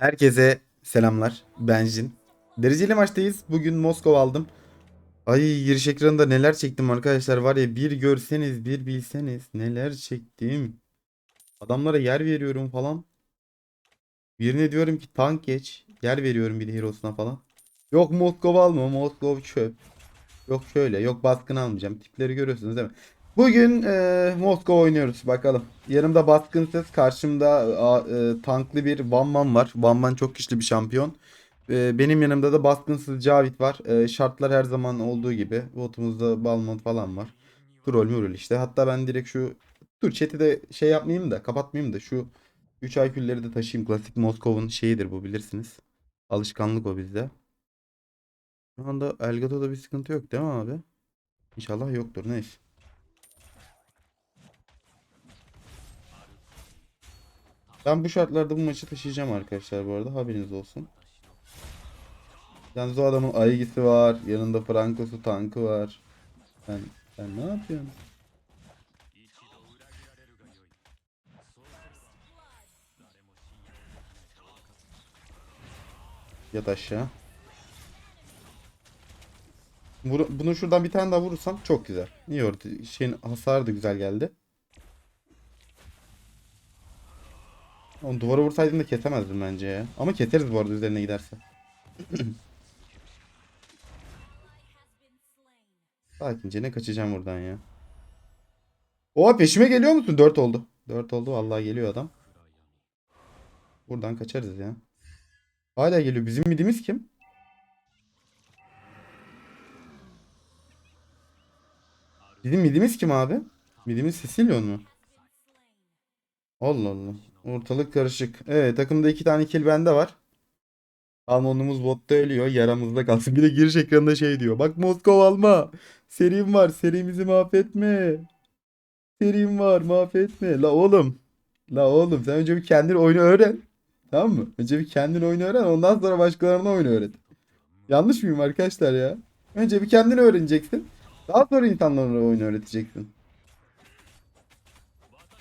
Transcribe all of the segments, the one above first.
Herkese selamlar. Ben Jin. Dereceli maçtayız. Bugün Moskova aldım. Ay giriş ekranında neler çektim arkadaşlar var ya bir görseniz bir bilseniz neler çektim. Adamlara yer veriyorum falan. Birine diyorum ki tank geç. Yer veriyorum bir de Heroes'una falan. Yok Moskova alma Moskova çöp. Yok şöyle yok baskın almayacağım. Tipleri görüyorsunuz değil mi? Bugün e, Moskova oynuyoruz bakalım. Yanımda baskınsız karşımda a, e, tanklı bir Van var. Van çok güçlü bir şampiyon. E, benim yanımda da baskınsız Cavit var. E, şartlar her zaman olduğu gibi. Botumuzda Balmont falan var. Troll mürül işte. Hatta ben direkt şu dur chat'i de şey yapmayayım da kapatmayayım da şu 3 IQ'leri de taşıyayım. Klasik Moskova'nın şeyidir bu bilirsiniz. Alışkanlık o bizde. Şu anda Elgato'da bir sıkıntı yok değil mi abi? İnşallah yoktur. Neyse. Ben bu şartlarda bu maçı taşıyacağım arkadaşlar bu arada. Haberiniz olsun. Yalnız o adamın Aegis'i var. Yanında Franco'su tankı var. Sen, sen ne yapıyorsun? Yat aşağı. Bunu şuradan bir tane daha vurursam çok güzel. İyi orada. Şeyin hasarı da güzel geldi. Onu duvara vursaydım da kesemezdim bence ya. Ama keseriz bu arada üzerine giderse. Sakince ne kaçacağım buradan ya. Oha peşime geliyor musun? 4 oldu. 4 oldu vallahi geliyor adam. Buradan kaçarız ya. Hala geliyor. Bizim midimiz kim? Bizim midimiz kim abi? Midimiz Sicilyon mu? Allah Allah. Ortalık karışık. Evet takımda iki tane kill bende var. Almonumuz botta ölüyor. Yaramızda kalsın. Bir de giriş ekranında şey diyor. Bak Moskova alma. Serim var. Serimizi mahvetme. Serim var. Mahvetme. La oğlum. La oğlum sen önce bir kendin oyunu öğren. Tamam mı? Önce bir kendin oyunu öğren. Ondan sonra başkalarına oyunu öğret. Yanlış mıyım arkadaşlar ya? Önce bir kendin öğreneceksin. Daha sonra insanlara oyunu öğreteceksin.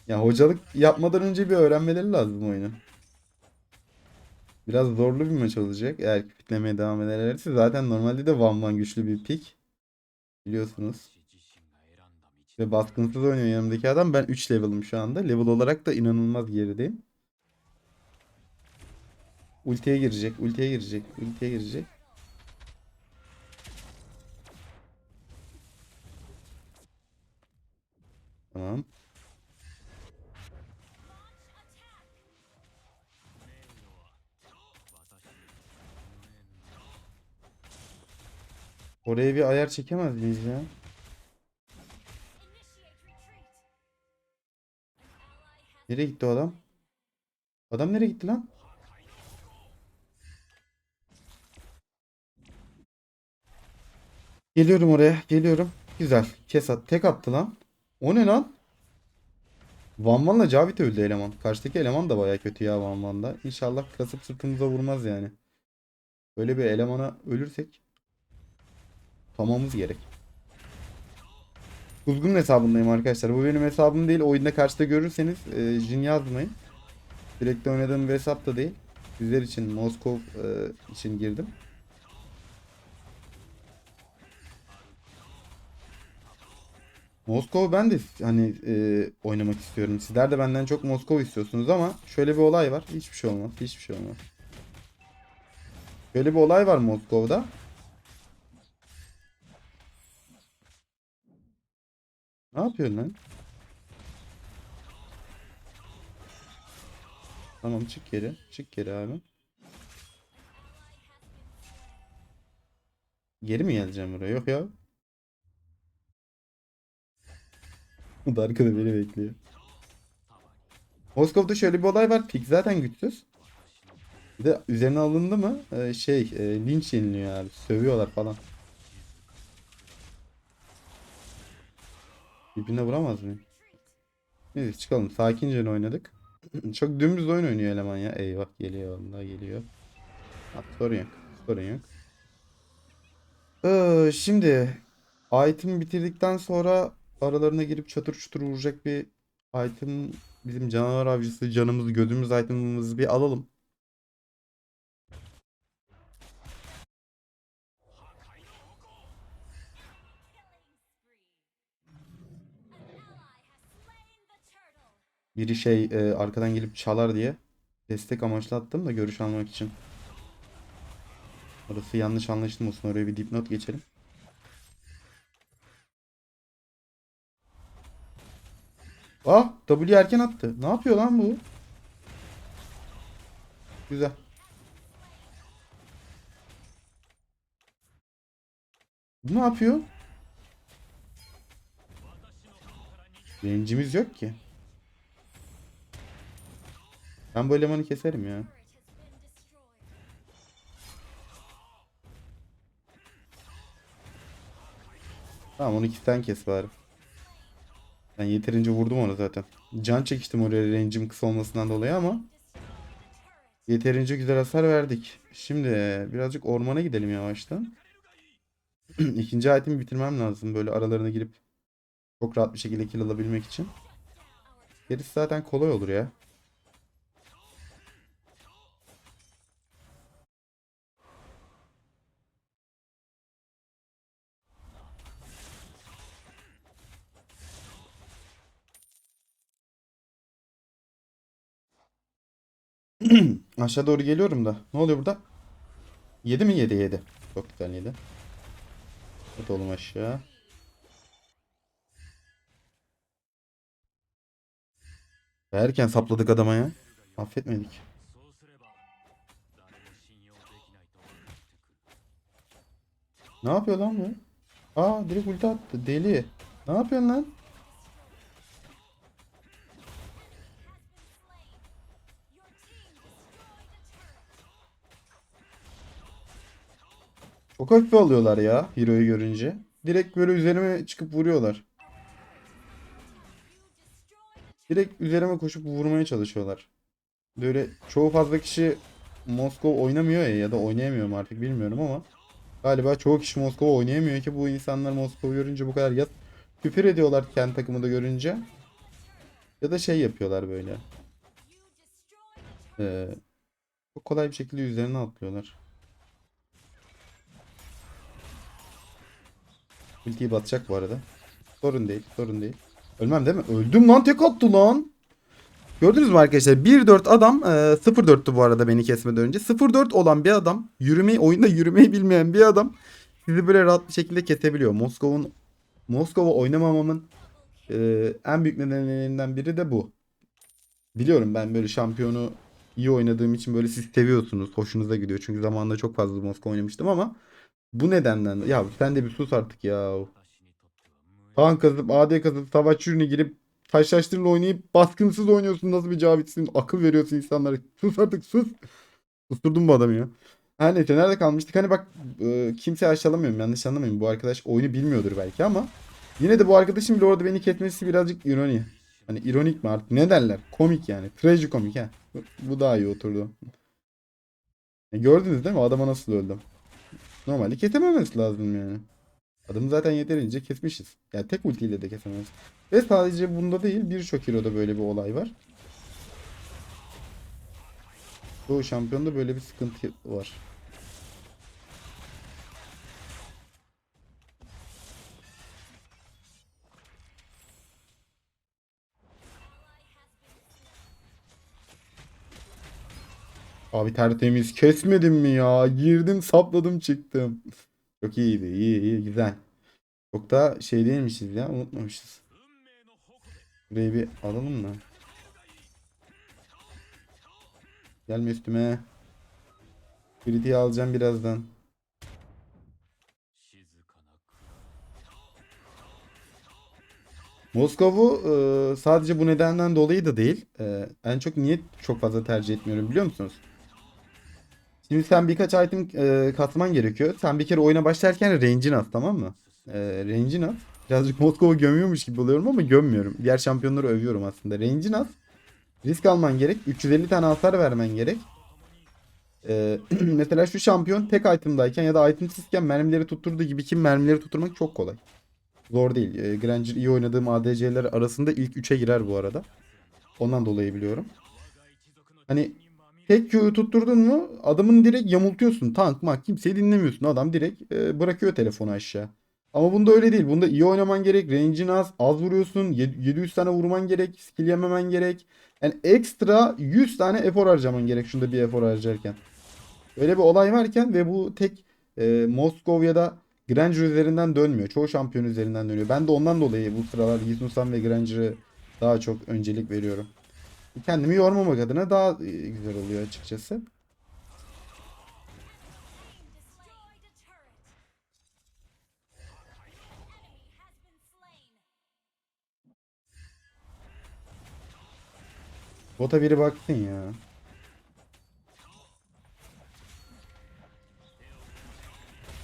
Ya hocalık yapmadan önce bir öğrenmeleri lazım oyunu. Biraz zorlu bir maç olacak. Eğer piklemeye devam ederlerse zaten normalde de Van Van güçlü bir pik. Biliyorsunuz. Ve baskınsız oynuyor yanımdaki adam. Ben 3 level'ım şu anda. Level olarak da inanılmaz gerideyim. Ultiye girecek, ultiye girecek, ultiye girecek. Tamam. Oraya bir ayar çekemez miyiz ya? Nereye gitti o adam? Adam nereye gitti lan? Geliyorum oraya. Geliyorum. Güzel. Kes at. Tek attı lan. O ne lan? Van Van'la Cavit öldü eleman. Karşıdaki eleman da baya kötü ya Van Van'da. İnşallah kasıp sırtımıza vurmaz yani. Böyle bir elemana ölürsek tamamız gerek. Kuzgun'un hesabındayım arkadaşlar. Bu benim hesabım değil. Oyunda karşıda görürseniz e, Jin yazmayın. Direkt oynadığım bir hesap da değil. Sizler için Moskov e, için girdim. Moskova ben de hani e, oynamak istiyorum. Sizler de benden çok Moskova istiyorsunuz ama şöyle bir olay var. Hiçbir şey olmaz. Hiçbir şey olmaz. Şöyle bir olay var Moskova'da. Ne yapıyorsun lan? Tamam çık geri. Çık geri abi. Geri mi geleceğim buraya? Yok ya. O da arkada beni bekliyor. Moskova'da şöyle bir olay var. Pik zaten güçsüz. Bir de üzerine alındı mı e, şey e, linç yeniliyor abi. Sövüyorlar falan. Birbirine vuramaz mı? Neyse çıkalım. Sakince oynadık. Çok dümdüz oyun oynuyor eleman ya. Eyvah geliyor vallahi geliyor. Ha, sorun yok. Sorun yok. Ee, şimdi item bitirdikten sonra aralarına girip çatır çutur vuracak bir item bizim canavar avcısı canımız gözümüz itemımızı bir alalım. Biri şey e, arkadan gelip çalar diye destek amaçlı attım da görüş almak için. Orası yanlış anlaşılmasın. Oraya bir dipnot geçelim. Ah W erken attı. Ne yapıyor lan bu? Güzel. Bu ne yapıyor? Range'imiz yok ki. Ben bu elemanı keserim ya. Tamam onu ikisinden kes bari. Ben yeterince vurdum onu zaten. Can çekiştim oraya range'im kısa olmasından dolayı ama yeterince güzel hasar verdik. Şimdi birazcık ormana gidelim yavaştan. İkinci item'i bitirmem lazım böyle aralarına girip çok rahat bir şekilde kill alabilmek için. Gerisi zaten kolay olur ya. Aşağı doğru geliyorum da. Ne oluyor burada? 7 mi 7 7. Çok güzel 7. Hadi oğlum aşağı. Erken sapladık adama ya. Affetmedik. Ne yapıyor lan bu? Aa direkt ulti attı. Deli. Ne yapıyorsun lan? Çok hafife alıyorlar ya Hero'yu görünce. Direkt böyle üzerime çıkıp vuruyorlar. Direkt üzerime koşup vurmaya çalışıyorlar. Böyle çoğu fazla kişi Moskova oynamıyor ya ya da oynayamıyor mu artık bilmiyorum ama galiba çoğu kişi Moskova oynayamıyor ki bu insanlar Moskova görünce bu kadar ya küfür ediyorlar kendi takımı da görünce ya da şey yapıyorlar böyle. Ee, çok kolay bir şekilde üzerine atlıyorlar. Ultiyi batacak bu arada. Sorun değil, sorun değil. Ölmem değil mi? Öldüm lan tek attı lan. Gördünüz mü arkadaşlar? 1-4 adam e, 0-4'tü bu arada beni kesmeden önce. 0-4 olan bir adam, yürümeyi oyunda yürümeyi bilmeyen bir adam sizi böyle rahat bir şekilde kesebiliyor. Moskova'nın Moskova oynamamamın e, en büyük nedenlerinden biri de bu. Biliyorum ben böyle şampiyonu iyi oynadığım için böyle siz seviyorsunuz. Hoşunuza gidiyor. Çünkü zamanında çok fazla Moskova oynamıştım ama bu nedenden ya sen de bir sus artık ya. Tank kazıp AD kazıp savaş ürünü girip taşlaştırla oynayıp baskınsız oynuyorsun. Nasıl bir cavitsin akıl veriyorsun insanlara. Sus artık sus. Susturdum bu adamı ya. Her neyse nerede kalmıştık? Hani bak e, kimse aşağılamıyorum yanlış anlamayın. Bu arkadaş oyunu bilmiyordur belki ama yine de bu arkadaşın bile orada beni kesmesi birazcık ironi. Hani ironik mi artık? Ne derler? Komik yani. Trajikomik ha bu daha iyi oturdu. E, gördünüz değil mi? Adama nasıl öldüm normalde kesememesi lazım yani Adamı zaten yeterince kesmişiz. Yani tek ultiyle de kesemez. Ve sadece bunda değil birçok hero'da böyle bir olay var. Çoğu şampiyonda böyle bir sıkıntı var. Abi tertemiz kesmedim mi ya? Girdim sapladım çıktım. Çok iyiydi. iyi iyi güzel. Çok da şey değilmişiz ya unutmamışız. Burayı bir alalım mı? Gelme üstüme. Kritiği alacağım birazdan. Moskov'u e, sadece bu nedenden dolayı da değil. E, en çok niye çok fazla tercih etmiyorum biliyor musunuz? Şimdi sen birkaç item e, katman gerekiyor. Sen bir kere oyuna başlarken range'in at tamam mı? E, range'in at. Birazcık Moskova gömüyormuş gibi oluyorum ama gömmüyorum. Diğer şampiyonları övüyorum aslında. Range'in at. Risk alman gerek. 350 tane hasar vermen gerek. E, mesela şu şampiyon tek itemdayken ya da itemsizken mermileri tutturduğu gibi kim mermileri tutturmak çok kolay. Zor değil. E, Granger iyi oynadığım ADC'ler arasında ilk 3'e girer bu arada. Ondan dolayı biliyorum. Hani Tek Q'yu tutturdun mu adamın direkt yamultuyorsun. Tank mak kimseyi dinlemiyorsun. Adam direkt e, bırakıyor telefonu aşağı. Ama bunda öyle değil. Bunda iyi oynaman gerek. Range'in az. Az vuruyorsun. Yed- 700 tane vurman gerek. Skill yememen gerek. Yani ekstra 100 tane efor harcaman gerek. Şunda bir efor harcarken. Öyle bir olay varken ve bu tek e, Moskov ya da Granger üzerinden dönmüyor. Çoğu şampiyon üzerinden dönüyor. Ben de ondan dolayı bu sıralar Yisusan ve Granger'ı daha çok öncelik veriyorum. Kendimi yormamak adına daha e, güzel oluyor açıkçası. Bota biri baksın ya.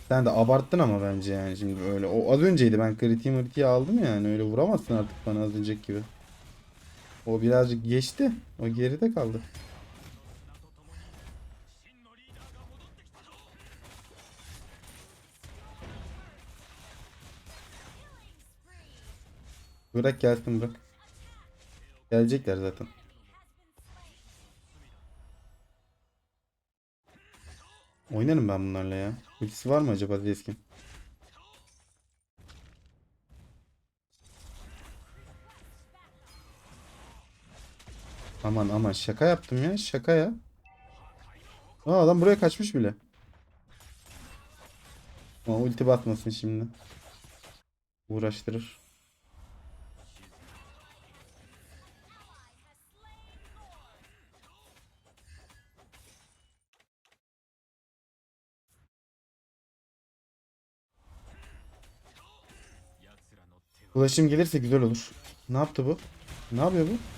Sen de abarttın ama bence yani şimdi öyle. O az önceydi ben kritiği mırtiği aldım yani öyle vuramazsın artık bana az önceki gibi. O birazcık geçti. O geride kaldı. Bırak gelsin bırak. Gelecekler zaten. Oynarım ben bunlarla ya. Ultisi var mı acaba Zeskin? Aman aman şaka yaptım ya şaka ya. Aa, adam buraya kaçmış bile. Ama ulti batmasın şimdi. Uğraştırır. Ulaşım gelirse güzel olur. Ne yaptı bu? Ne yapıyor bu?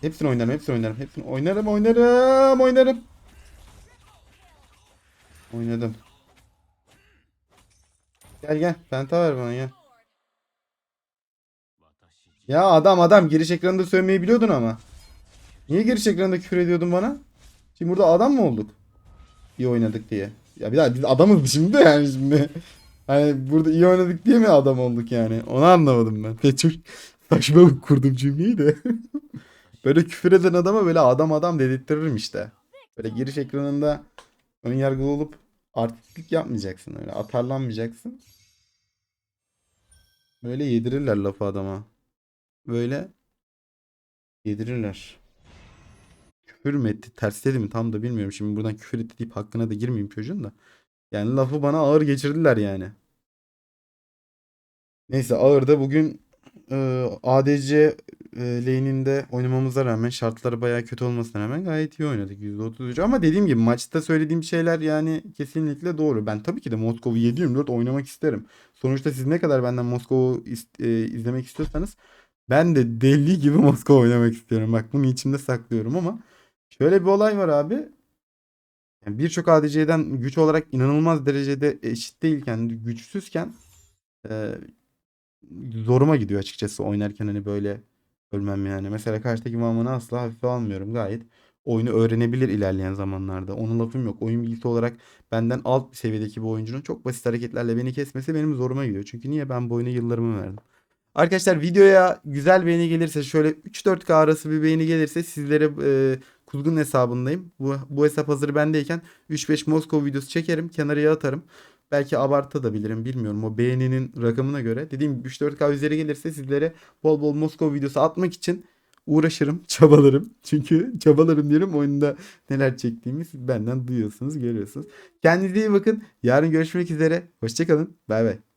Hepsini oynarım, hepsini oynarım, hepsini oynarım, oynarım, oynarım. Oynadım. Gel gel, penta ver bana gel. Ya adam adam giriş ekranında sövmeyi biliyordun ama. Niye giriş ekranında küfür ediyordun bana? Şimdi burada adam mı olduk? İyi oynadık diye. Ya bir daha biz adamız şimdi yani şimdi. Hani burada iyi oynadık diye mi adam olduk yani? Onu anlamadım ben. Çok saçma kurdum cümleyi de. böyle küfür eden adama böyle adam adam dedirtirim işte. Böyle giriş ekranında ön yargılı olup artistlik yapmayacaksın öyle. Atarlanmayacaksın. Böyle yedirirler lafı adama. Böyle yedirirler. Küfür mü etti? Tersledi mi? Tam da bilmiyorum. Şimdi buradan küfür etti deyip hakkına da girmeyeyim çocuğun da. Yani lafı bana ağır geçirdiler yani. Neyse ağırda bugün e, ADC e, lane'inde oynamamıza rağmen şartları bayağı kötü olmasına rağmen gayet iyi oynadık. %33 ama dediğim gibi maçta söylediğim şeyler yani kesinlikle doğru. Ben tabii ki de Moskova'u 7-24 oynamak isterim. Sonuçta siz ne kadar benden Moskova'u is- e, izlemek istiyorsanız ben de deli gibi Moskova oynamak istiyorum. Bak bunu içimde saklıyorum ama şöyle bir olay var abi. Yani birçok ADC'den güç olarak inanılmaz derecede eşit değilken, güçsüzken e, zoruma gidiyor açıkçası oynarken hani böyle ölmem yani. Mesela karşıdaki Maman'ı asla hafife almıyorum. Gayet oyunu öğrenebilir ilerleyen zamanlarda. Ona lafım yok. Oyun bilgisi olarak benden alt bir seviyedeki bir oyuncunun çok basit hareketlerle beni kesmesi benim zoruma gidiyor. Çünkü niye ben bu oyuna yıllarımı verdim. Arkadaşlar videoya güzel beğeni gelirse şöyle 3-4K arası bir beğeni gelirse sizlere e, Kuzgun hesabındayım. Bu, bu hesap hazır bendeyken 3-5 Moskova videosu çekerim. Kenarıya atarım. Belki abartabilirim bilmiyorum o beğeninin rakamına göre. Dediğim gibi 3-4K üzeri gelirse sizlere bol bol Moskova videosu atmak için uğraşırım, çabalarım. Çünkü çabalarım diyorum oyunda neler çektiğimi siz benden duyuyorsunuz, görüyorsunuz. Kendinize iyi bakın. Yarın görüşmek üzere. Hoşçakalın. Bay bay.